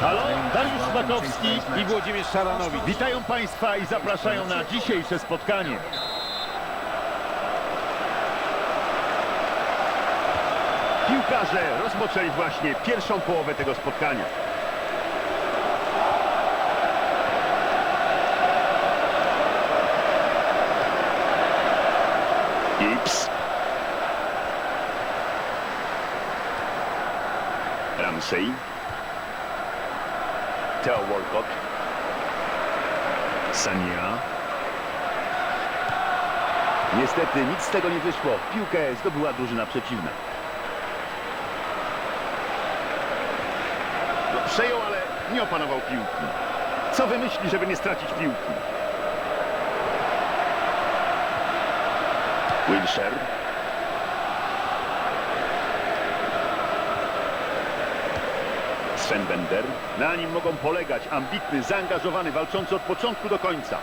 Halo, Dariusz Szpakowski i Włodzimierz Szaranowicz. Witają Państwa i zapraszają na dzisiejsze spotkanie. Piłkarze rozpoczęli właśnie pierwszą połowę tego spotkania. Gibbs. Ramsey. Theo Walcott. Sania. Niestety nic z tego nie wyszło. Piłkę zdobyła drużyna przeciwna. No, przejął, ale nie opanował piłki. Co wymyśli, żeby nie stracić piłki? Wilshere. Sven Bender. Na nim mogą polegać ambitny, zaangażowany, walczący od początku do końca.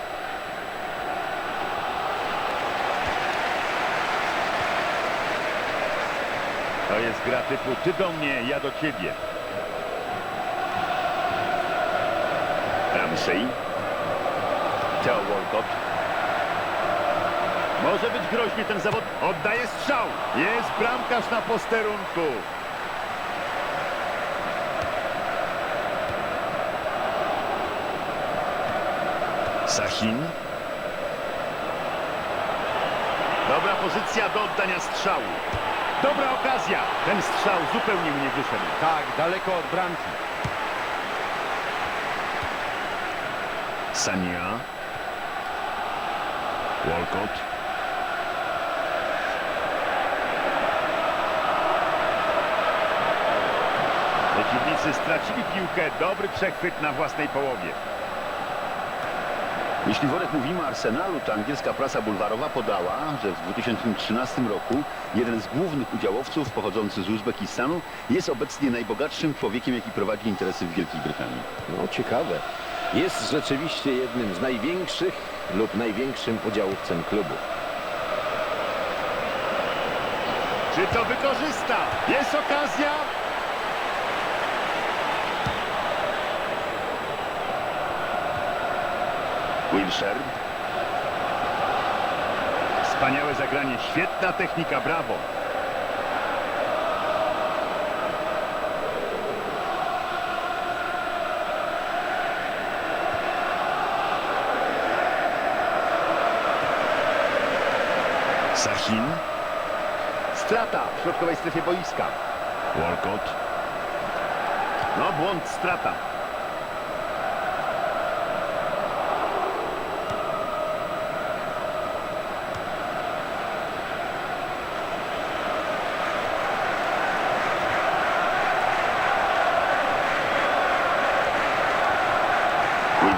To jest gra typu ty do mnie, ja do ciebie. Ramsey. Theo Walcott. Może być groźnie ten zawod. Oddaje strzał. Jest bramkarz na posterunku. Sahin. Dobra pozycja do oddania strzału. Dobra okazja. Ten strzał zupełnie mnie wyszedł. Tak, daleko od bramki. Sania. Walcott. Przeciwnicy stracili piłkę. Dobry przechwyt na własnej połowie. Jeśli Worek mówimy o Arsenalu, to angielska prasa bulwarowa podała, że w 2013 roku jeden z głównych udziałowców pochodzący z Uzbekistanu jest obecnie najbogatszym człowiekiem, jaki prowadzi interesy w Wielkiej Brytanii. No ciekawe. Jest rzeczywiście jednym z największych lub największym udziałowcem klubu. Czy to wykorzysta? Jest okazja. Wilshere. Wspaniałe zagranie, świetna technika, brawo. Sahin. Strata w środkowej strefie boiska. Walcott. No, błąd, strata.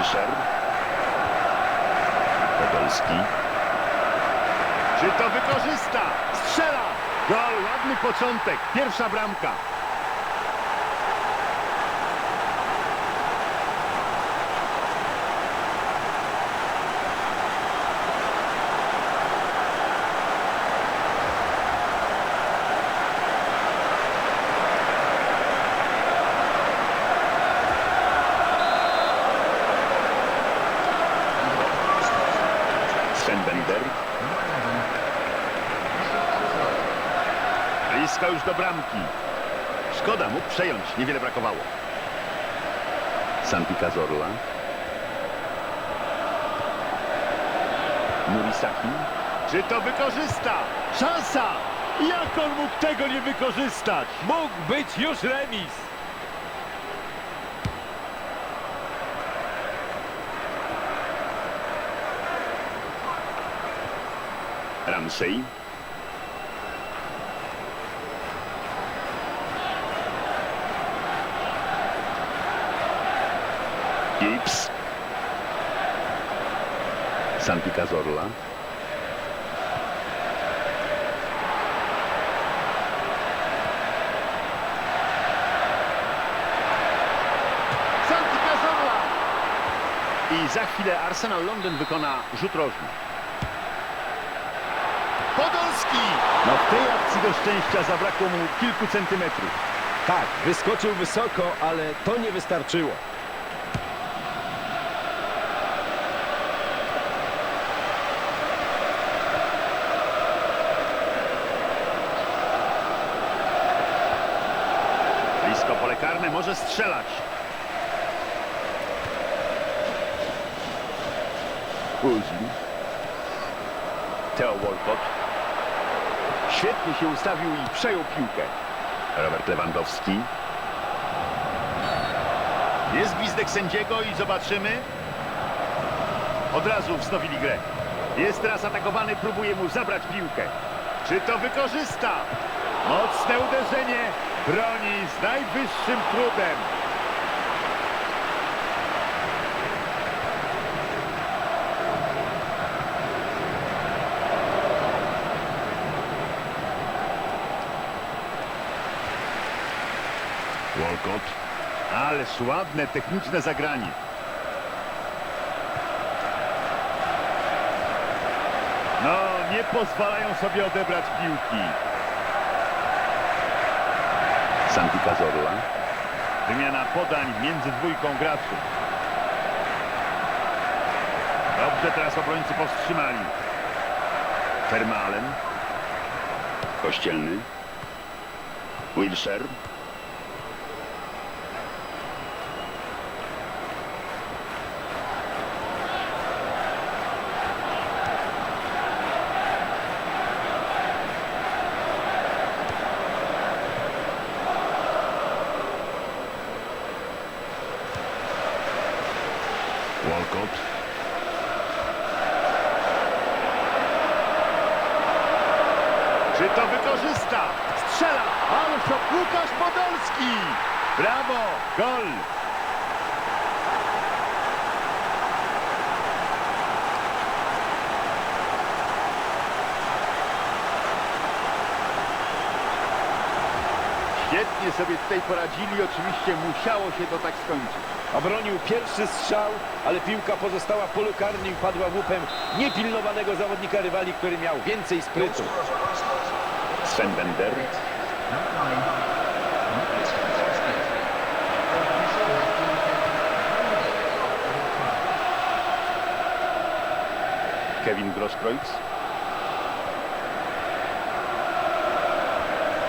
Wilshere. Podolski. Czy to wykorzysta? Strzela! Gol, ładny początek. Pierwsza bramka. Sven Bender. Już do bramki. Szkoda, mógł przejąć. Niewiele brakowało. Santi Cazorla. Murisaki. Czy to wykorzysta? Szansa! Jak on mógł tego nie wykorzystać? Mógł być już remis. Ramsey. Gibbs. Santi Cazorla. Santi Cazorla! I za chwilę Arsenal Londyn wykona rzut rożny. Podolski! No w tej akcji do szczęścia zabrakło mu kilku centymetrów. Tak, wyskoczył wysoko, ale to nie wystarczyło. Strzelać. Uzin. Theo Walcott. Świetnie się ustawił i przejął piłkę. Robert Lewandowski. Jest gwizdek sędziego i zobaczymy. Od razu wznowili grę. Jest teraz atakowany, próbuje mu zabrać piłkę. Czy to wykorzysta? Mocne uderzenie. Broni z najwyższym trudem. Walcott. Ależ ładne, techniczne zagranie. No, nie pozwalają sobie odebrać piłki. Santi Cazorla. Wymiana podań między dwójką graczy. Dobrze teraz obrońcy powstrzymali. Termalen. Kościelny. Wilshere. Walcott. Czy to wykorzysta? Strzela! Ale to Łukasz Podolski! Brawo! Gol! Świetnie sobie tutaj poradzili. Oczywiście musiało się to tak skończyć. Obronił pierwszy strzał, ale piłka pozostała w polu karnym i padła w łupem niepilnowanego zawodnika rywali, który miał więcej sprytu. Sven Bender.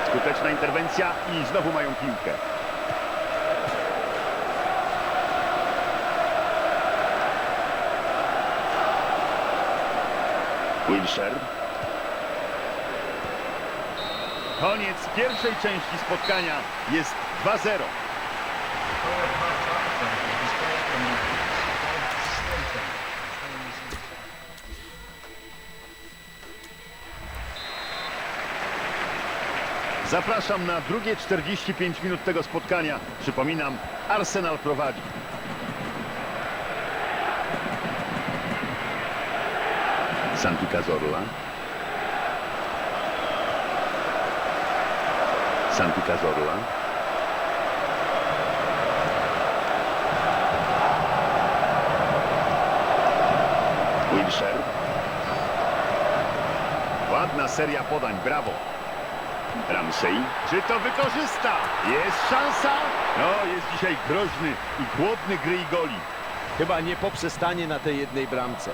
Skuteczna interwencja i znowu mają piłkę. Wilshere. Koniec pierwszej części spotkania. Jest 2-0. Zapraszam na drugie 45 minut tego spotkania. Przypominam, Arsenal prowadzi. Santi Cazorla. Santi Cazorla. Wilshere. Ładna seria podań, brawo. Ramsey. Czy to wykorzysta? Jest szansa? No, jest dzisiaj groźny i głodny gry i goli. Chyba nie poprzestanie na tej jednej bramce.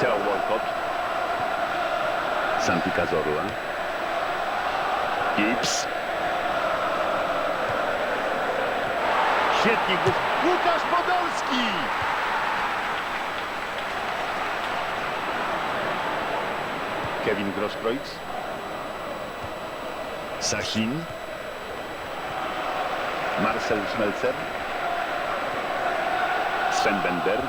Theo Walcott. Santi Cazorla. Gibbs. Świetnie. Łukasz Podolski! Kevin Grosskreutz. Sachin. Marcel Schmelzer. Sven Bender.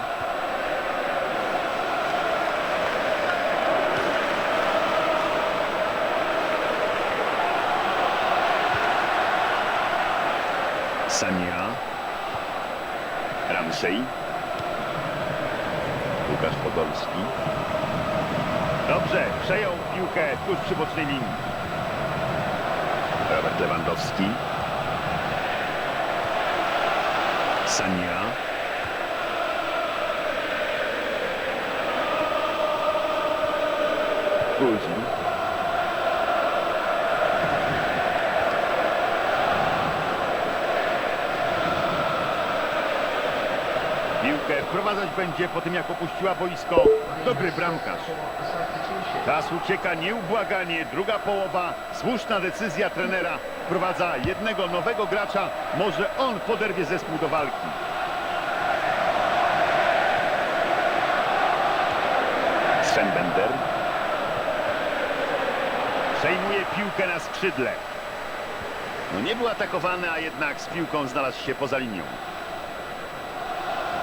Sania. Andrzej. Łukasz Podolski. Dobrze, przejął piłkę tuż przy bocznej linii. Robert Lewandowski. Sania. Guzin. Wprowadzać będzie po tym, jak opuściła boisko. Dobry bramkarz. Czas ucieka nieubłaganie. Druga połowa. Słuszna decyzja trenera. Wprowadza jednego nowego gracza. Może on poderwie zespół do walki. Sven Bender. Przejmuje piłkę na skrzydle. No nie był atakowany, a jednak z piłką znalazł się poza linią.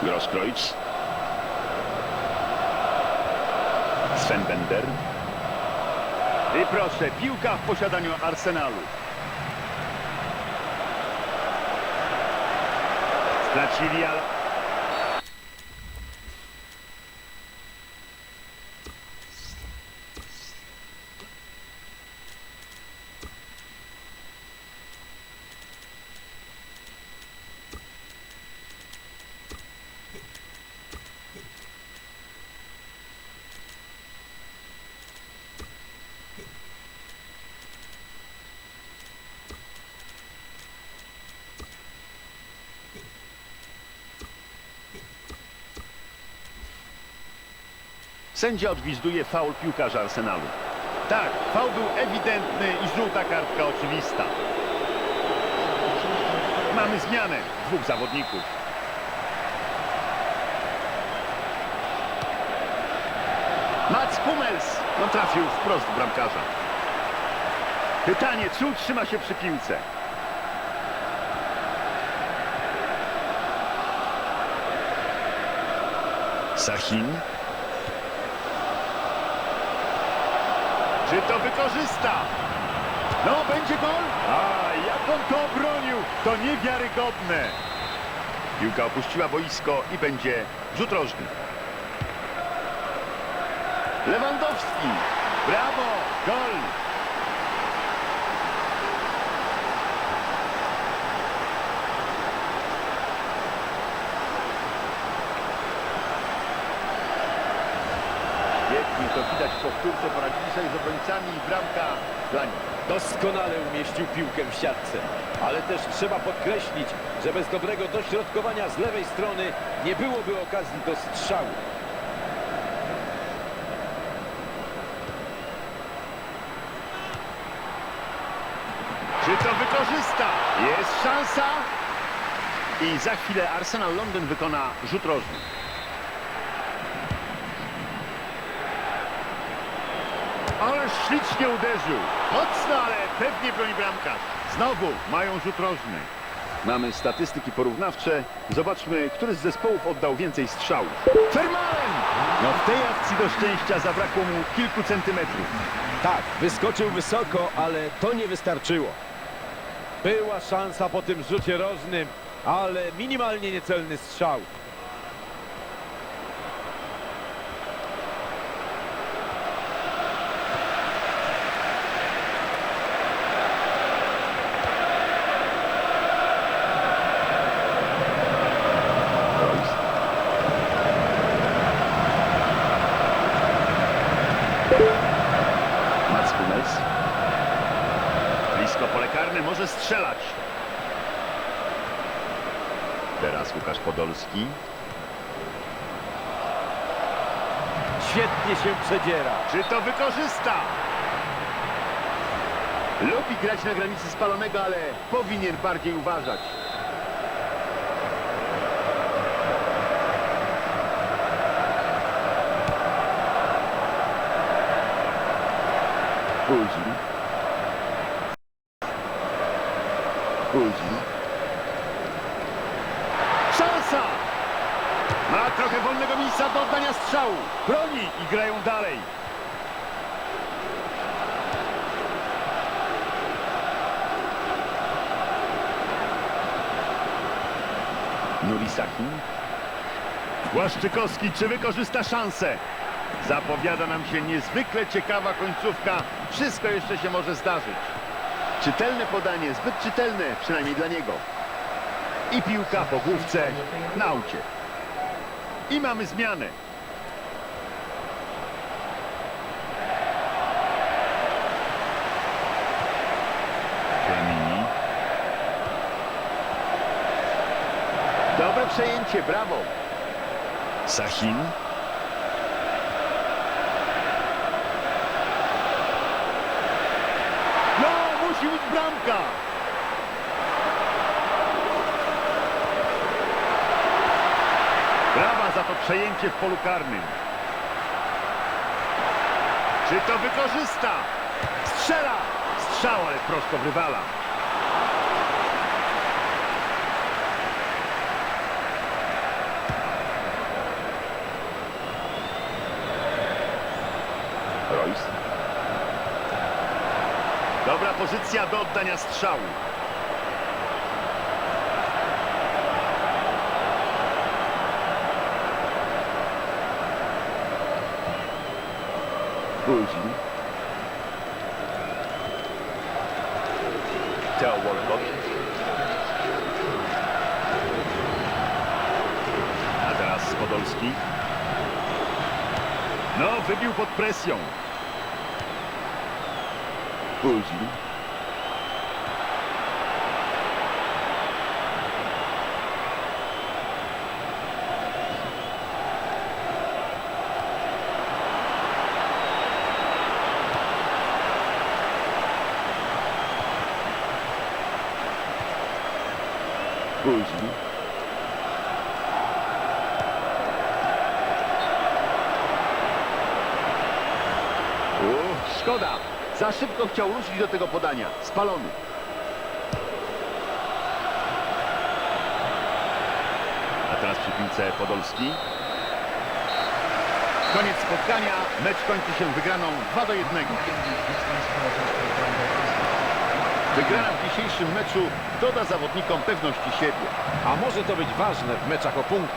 Grosskreutz. Sven Bender. I proszę, piłka w posiadaniu Arsenalu. Stracili, ale... Sędzia odgwizduje faul piłkarza Arsenalu. Tak, faul był ewidentny i żółta kartka oczywista. Mamy zmianę dwóch zawodników. Mats Hummels no trafił wprost w bramkarza. Pytanie, czy utrzyma się przy piłce? Sahin. Czy to wykorzysta? No, będzie gol? A, jak on to obronił! To niewiarygodne! Piłka opuściła boisko i będzie rzut rożny. Lewandowski! Brawo! Gol! Świetnie to widać w powtórce, poradzili sobie z obrońcami i bramka dla nich. Doskonale umieścił piłkę w siatce. Ale też trzeba podkreślić, że bez dobrego dośrodkowania z lewej strony nie byłoby okazji do strzału. Czy to wykorzysta? Jest szansa. I za chwilę Arsenal Londyn wykona rzut rożny. Ale ślicznie uderzył. Mocno, ale pewnie broni bramkarz. Znowu mają rzut rożny. Mamy statystyki porównawcze. Zobaczmy, który z zespołów oddał więcej strzałów. Fermalen! No w tej akcji do szczęścia zabrakło mu kilku centymetrów. Tak, wyskoczył wysoko, ale to nie wystarczyło. Była szansa po tym rzucie rożnym, ale minimalnie niecelny strzał. Może strzelać. Teraz Łukasz Podolski. Świetnie się przedziera. Czy to wykorzysta? Lubi grać na granicy spalonego, ale powinien bardziej uważać. Później. Błaszczykowski, czy wykorzysta szansę? Zapowiada nam się niezwykle ciekawa końcówka. Wszystko jeszcze się może zdarzyć. Czytelne podanie, zbyt czytelne, przynajmniej dla niego. I piłka po główce na aucie. I mamy zmianę. Dobre przejęcie, brawo. Sachin. No, musi być bramka. Brawa za to przejęcie w polu karnym. Czy to wykorzysta? Strzela! Strzał, ale prosto w rywala. Royce. Dobra pozycja do oddania strzału. Budzi. Theo Walcott. A teraz Podolski. No, wybił pod presją. Budzi. Budzi. Uff, szkoda. Za szybko chciał ruszyć do tego podania. Spalony. A teraz przy piłce Podolski. Koniec spotkania. Mecz kończy się wygraną 2 do 1. Wygrana w dzisiejszym meczu doda zawodnikom pewności siebie. A może to być ważne w meczach o punkty.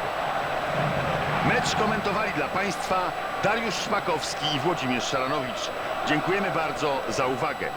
Mecz komentowali dla Państwa Dariusz Szmakowski i Włodzimierz Szaranowicz. Dziękujemy bardzo za uwagę.